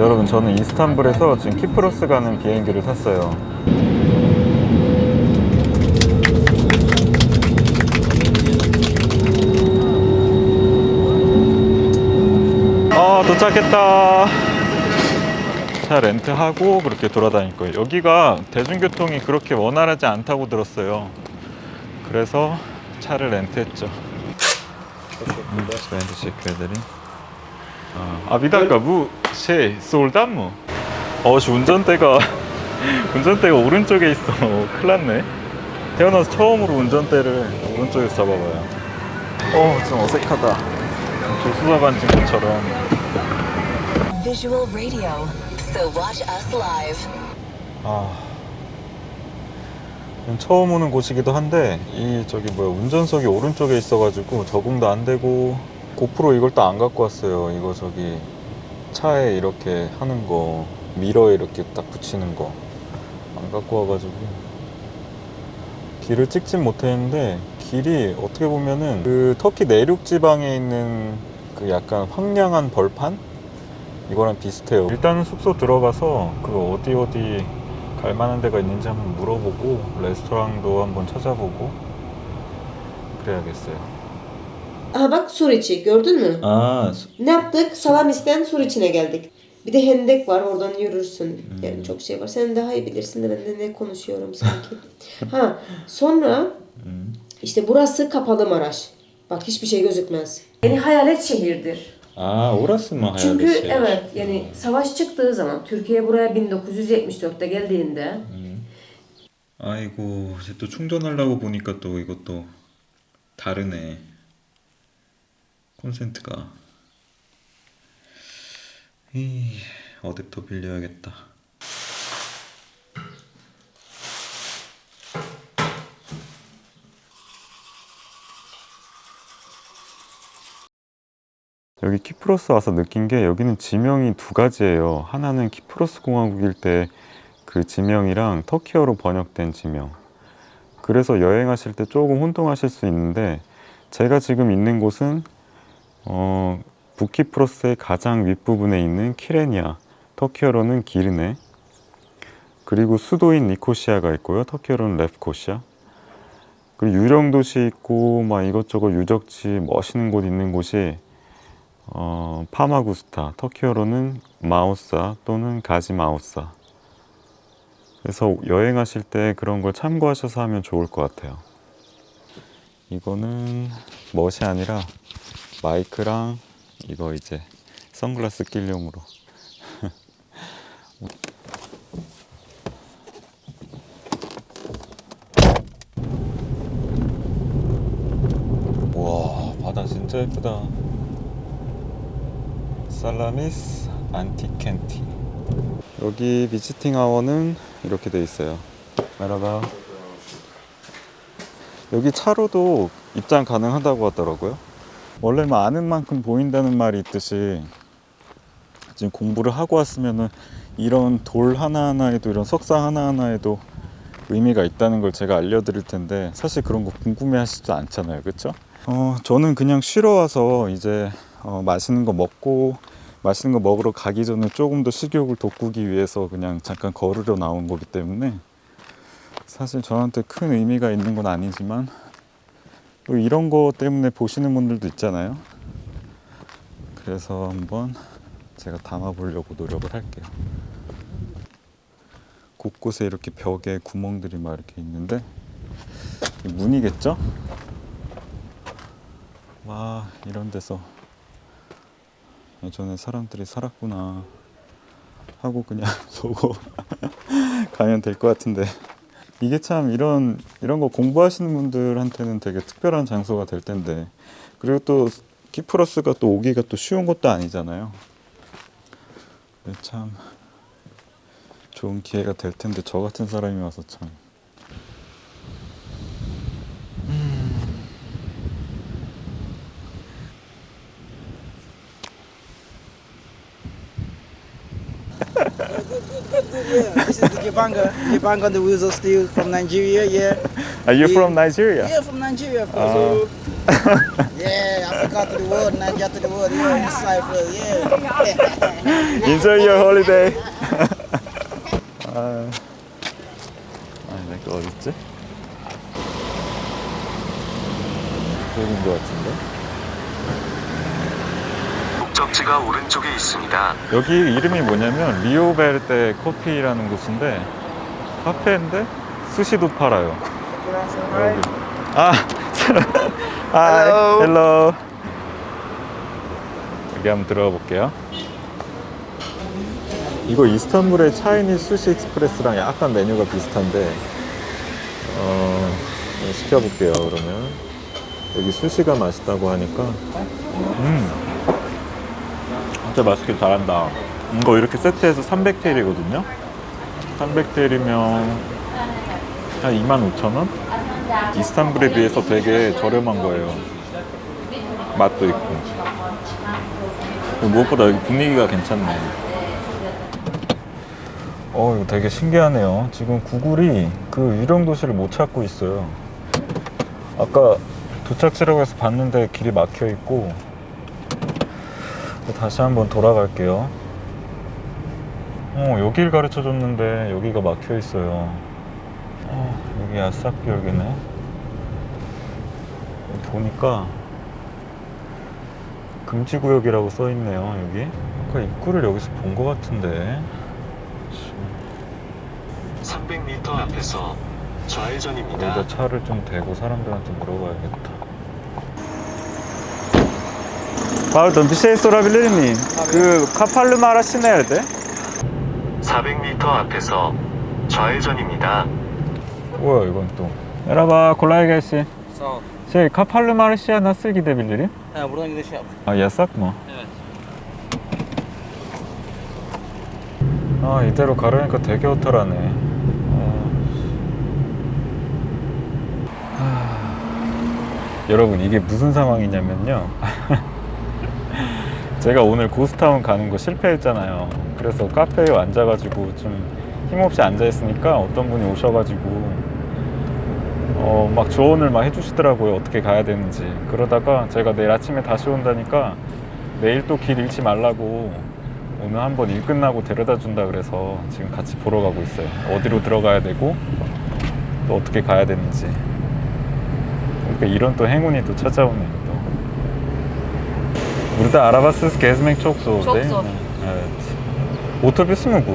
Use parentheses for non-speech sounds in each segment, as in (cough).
여러분 저는 이스탄불에서 지금 키프로스 가는 비행기를 탔어요. 아 도착했다. 차 렌트하고 그렇게 돌아다닐 거예요. 여기가 대중교통이 그렇게 원활하지 않다고 들었어요. 그래서 차를 렌트했죠. 음, Ben teşekkür ederim. 아, 비다가 무쉐 솔담무. 어씨 운전대가 (laughs) 운전대가 오른쪽에 있어. 큰일 났네. 태어나서 처음으로 운전대를 오른쪽에서 잡아봐요. 어, 좀 어색하다. 조수사관 친구처럼. Visual radio. So watch us live. 아. 처음 오는 곳이기도 한데 이 저기 뭐야 운전석이 오른쪽에 있어가지고 적응도 안 되고 고프로 이걸 또 안 갖고 왔어요. 이거 저기 차에 이렇게 하는 거 미러에 이렇게 딱 붙이는 거 안 갖고 와가지고 길을 찍진 못했는데 길이 어떻게 보면은 그 터키 내륙 지방에 있는 그 약간 황량한 벌판 이거랑 비슷해요. 일단은 숙소 들어가서 그 어디 어디 갈 만한 데가 있는지 한번 물어보고 레스토랑도 한번 찾아보고 그래야겠어요. Aha bak sur içi gördün mü? 아, Ne yaptık? Salamis'ten sur içine geldik. Bir de hendek var oradan yürürsün. Yani çok şey var. Sen daha iyi bilirsin de ben de ne konuşuyorum sanki. (laughs) ha sonra işte burası kapalı Maraş. Bak hiçbir şey gözükmez. Yani hayalet şehirdir. 아 orası mı hayalet Çünkü şehir? evet yani savaş çıktığı zaman Türkiye buraya 1974'te geldiğinde 아이고 이제 또 충전하려고 보니까 또 이것도 다르네 콘센트가. 이 어댑터 빌려야겠다. 여기 키프로스 와서 느낀 게 여기는 지명이 두 가지예요. 하나는 키프로스 공화국일 때 그 지명이랑 터키어로 번역된 지명. 그래서 여행하실 때 조금 혼동하실 수 있는데 제가 지금 있는 곳은 어, 부키프로스의 가장 윗부분에 있는 키레니아, 터키어로는 기르네. 그리고 수도인 니코시아가 있고요. 터키어로는 레프코시아. 그리고 유령 도시 있고 막 이것저것 유적지 멋있는 곳 있는 곳이 어, 파마구스타, 터키어로는 마우사 또는 가지마우사. 그래서 여행하실 때 그런 걸 참고하셔서 하면 좋을 것 같아요. 이거는 멋이 아니라 마이크랑 이거 이제 선글라스 낄용으로. (laughs) 와 바다 진짜 예쁘다. 살라미스 안티켄티. 여기 비지팅 아워는 이렇게 돼 있어요. 메라바. 여기 차로도 입장 가능하다고 하더라고요. 원래 뭐 아는 만큼 보인다는 말이 있듯이 지금 공부를 하고 왔으면은 이런 돌 하나하나에도 이런 석상 하나하나에도 의미가 있다는 걸 제가 알려드릴 텐데 사실 그런 거 궁금해 하시지 않잖아요. 그쵸? 어, 저는 그냥 쉬러 와서 이제 어, 맛있는 거 먹고 맛있는 거 먹으러 가기 전에 조금 더 식욕을 돋구기 위해서 그냥 잠깐 걸으러 나온 거기 때문에 사실 저한테 큰 의미가 있는 건 아니지만 또 이런 거 때문에 보시는 분들도 있잖아요. 그래서 한번 제가 담아 보려고 노력을 할게요. 곳곳에 이렇게 벽에 구멍들이 막 이렇게 있는데 문이겠죠? 와 이런 데서 예전에 사람들이 살았구나 하고 그냥 (laughs) 보고 (laughs) 가면 될 것 같은데 이게 참 이런 이런 거 공부하시는 분들한테는 되게 특별한 장소가 될 텐데 그리고 또 키프러스가 또 오기가 또 쉬운 것도 아니잖아요. 근데 참 좋은 기회가 될 텐데 저 같은 사람이 와서 참 Yeah, this is the Jabanga. Jabanga, the wheels of steel from Nigeria. Yeah. Are you Yeah. from Nigeria? Yeah, from Nigeria, of course. Oh. So, (laughs) Yeah, Africa to the world, Nigeria to the world. Yeah, this Cyprus. Yeah. (laughs) Enjoy your holiday. 아, 아, 내가 어딨지? 저긴 것 같은데? 목적지가 오른쪽에 있습니다. 여기 이름이 뭐냐면 리오베르테 커피라는 곳인데 카페인데 스시도 팔아요. 여기. 아, 하이, 헬로. 여기 한번 들어가 볼게요. 이거 이스탄불의 차이니즈 수시 익스프레스랑 약간 메뉴가 비슷한데 어, 시켜볼게요 그러면 여기 수시가 맛있다고 하니까 음 진짜 맛있게 잘한다. 이거 이렇게 세트해서 300테일이거든요? 300테일이면 한 25,000원? 이스탄불에 비해서 되게 저렴한 거예요. 맛도 있고. 무엇보다 여기 분위기가 괜찮네. 어 이거 되게 신기하네요. 지금 구글이 그 유령 도시를 못 찾고 있어요. 아까 도착지라고 해서 봤는데 길이 막혀 있고 다시 한번 돌아갈게요. 어 여길 가르쳐 줬는데 여기가 막혀 있어요. 어 여기 아싸비역이네. 여기 보니까 금지구역이라고 써 있네요 여기. 아까 입구를 여기서 본 것 같은데. 300m 앞에서 좌회전입니다. 여기다 차를 좀 대고 사람들한테 물어봐야겠다. Pardon, bir şey sorabilir miyim? 그 카팔르 마라시 nerede? 400m 앞에서 좌회전입니다. 뭐야 이건 또? Merhaba, kolay gelsin. Sağ ol. Şey, Kaparlı Marşı'ya nasıl gidebilirim? He, buradan gidiş yap. 아, yasak mı? Evet. 아, 이대로 가려니까 되게 허탈하네. 아. 하... 여러분, 이게 무슨 상황이냐면요. 제가 오늘 고스타운 가는 거 실패했잖아요. 그래서 카페에 앉아가지고 좀 힘없이 앉아있으니까 어떤 분이 오셔가지고 어, 막 조언을 막 해주시더라고요. 어떻게 가야 되는지. 그러다가 제가 내일 아침에 다시 온다니까 내일 또 길 잃지 말라고 오늘 한번 일 끝나고 데려다 준다 그래서 지금 같이 보러 가고 있어요. 어디로 들어가야 되고 또 어떻게 가야 되는지. 그러니까 이런 또 행운이 또 찾아오네요. 또. Burada arabasız gezmek çok zor Çok değil zor. mi? Evet. Otobüs mü bu?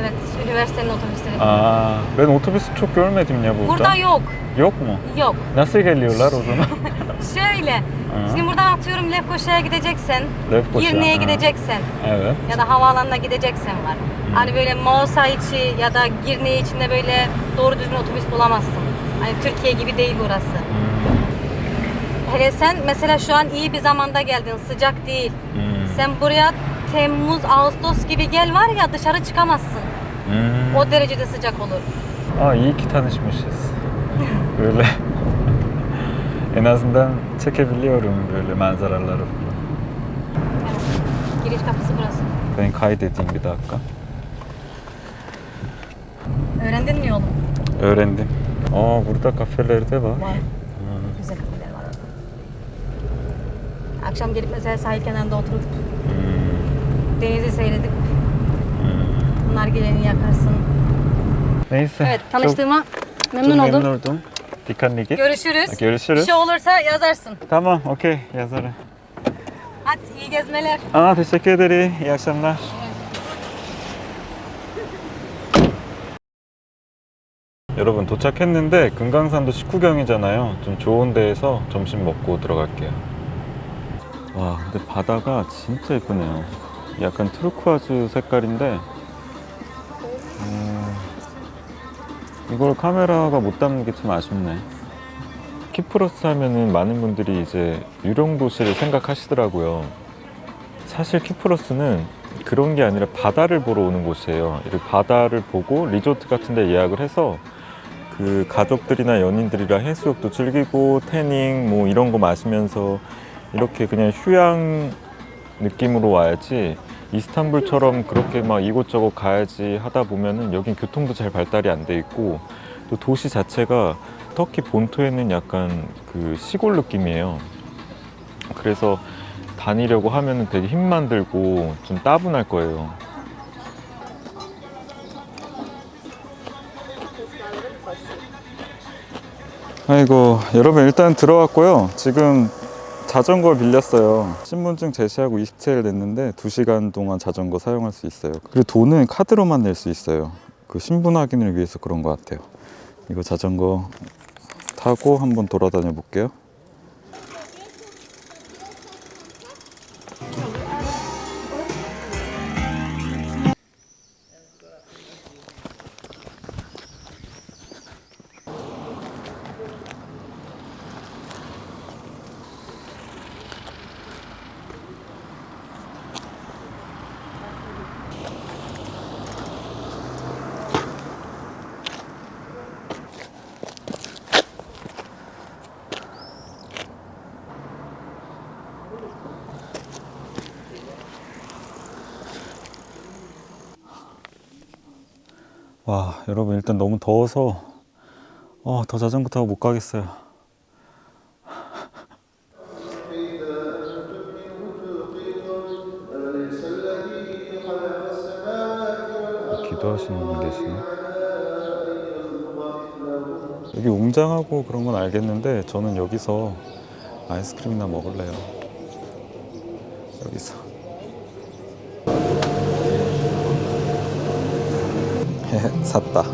Evet, üniversitenin otobüsleri. Aa, ben otobüsü çok görmedim ya burada. Burada yok, Yok mu? yok. Nasıl geliyorlar o zaman? (laughs) Şöyle, şimdi buradan atıyorum Lefkoşa'ya gideceksin, Lefkoşa, Girne'ye ha. gideceksin Evet. ya da havaalanına gideceksin var. Hani böyle Mausa içi ya da Girne içinde böyle doğru düzgün otobüs bulamazsın. Hani Türkiye gibi değil burası. Hele sen mesela şu an iyi bir zamanda geldin, sıcak değil. Hmm. Sen buraya Temmuz, Ağustos gibi gel var ya dışarı çıkamazsın. Hmm. O derecede sıcak olur. Aa iyi ki tanışmışız. (laughs) Böyle en azından çekebiliyorum böyle manzaraları falan. Giriş kapısı burası. Ben kaydedeyim bir dakika. Öğrendin mi yolu? Öğrendim. Aa burada kafeler de var. Var. Akşam gelip mesela sahil kenarında oturup Hmm. denizi seyredip Hmm. nargileni yakarsın. Neyse. Evet çok- tanıştığıma çok memnun oldum. memnun oldum. Dikkatli git. Görüşürüz. Görüşürüz. Bir şey olursa yazarsın. Tamam okey yazarım. Hadi iyi gezmeler. Aa teşekkür ederim. İyi akşamlar. 여러분 도착했는데 금강산도 식후경이잖아요. 좀 좋은 데에서 점심 먹고 들어갈게요. 와 근데 바다가 진짜 예쁘네요. 약간 트루쿠아즈 색깔인데 음, 이걸 카메라가 못 담는 게참 아쉽네. 키프로스 하면은 많은 분들이 이제 유령 도시를 생각하시더라고요. 사실 키프로스는 그런 게 아니라 바다를 보러 오는 곳이에요. 이렇게 바다를 보고 리조트 같은 데 예약을 해서 그 가족들이나 연인들이랑 해수욕도 즐기고 태닝 뭐 이런 거 마시면서 이렇게 그냥 휴양 느낌으로 와야지 이스탄불처럼 그렇게 막 이곳저곳 가야지 하다 보면은 여긴 교통도 잘 발달이 안 돼 있고 또 도시 자체가 터키 본토에는 약간 그 시골 느낌이에요. 그래서 다니려고 하면 되게 힘만 들고 좀 따분할 거예요. 아이고 여러분 일단 들어왔고요. 지금 자전거 빌렸어요. 신분증 제시하고 27일 냈는데 2시간 동안 자전거 사용할 수 있어요. 그리고 돈은 카드로만 낼 수 있어요. 그 신분 확인을 위해서 그런 것 같아요. 이거 자전거 타고 한번 돌아다녀 볼게요. 와 여러분 일단 너무 더워서 어, 더 자전거 타고 못 가겠어요. 기도하시는 분 계시네. 여기 웅장하고 그런 건 알겠는데 저는 여기서 아이스크림이나 먹을래요. 여기서. 샀다.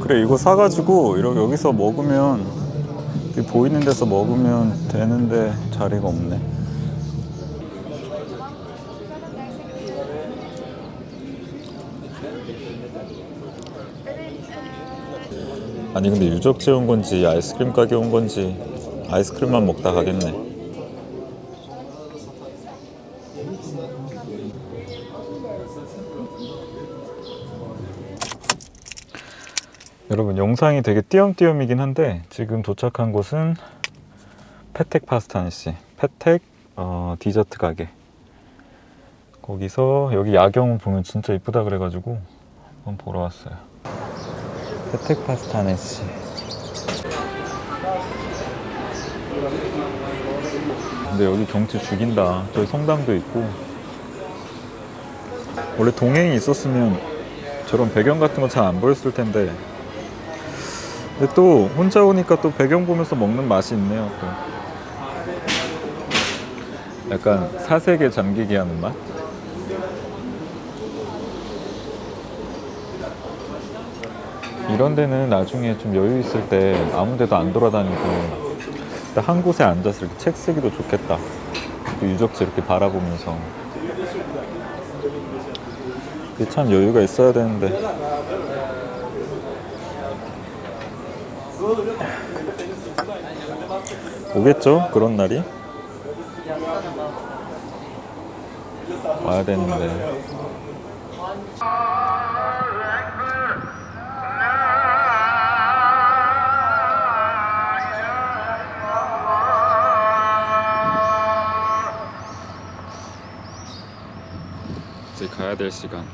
그래 이거 사가지고 이렇게 여기서 먹으면 보이는 데서 먹으면 되는데 자리가 없네. 아니 근데 유적지에 온 건지 아이스크림 가게 온 건지 아이스크림만 먹다 가겠네. 여러분 영상이 되게 띄엄띄엄이긴 한데 지금 도착한 곳은 페텍 파스타니시 페텍 어, 디저트 가게. 거기서 여기 야경 보면 진짜 이쁘다 그래가지고 한번 보러 왔어요. 페텍 파스타네시 근데 여기 경치 죽인다. 저기 성당도 있고. 원래 동행이 있었으면 저런 배경 같은 거 잘 안 보였을 텐데 근데 또 혼자 오니까 또 배경 보면서 먹는 맛이 있네요. 또. 약간 사색에 잠기게 하는 맛? 이런 데는 나중에 좀 여유 있을 때 아무 데도 안 돌아다니고 한 곳에 앉아서 이렇게 책 쓰기도 좋겠다. 그 유적지 이렇게 바라보면서. 참 여유가 있어야 되는데. 오겠죠? 그런 날이? 와야 되는데. 이제 가야 될 시간.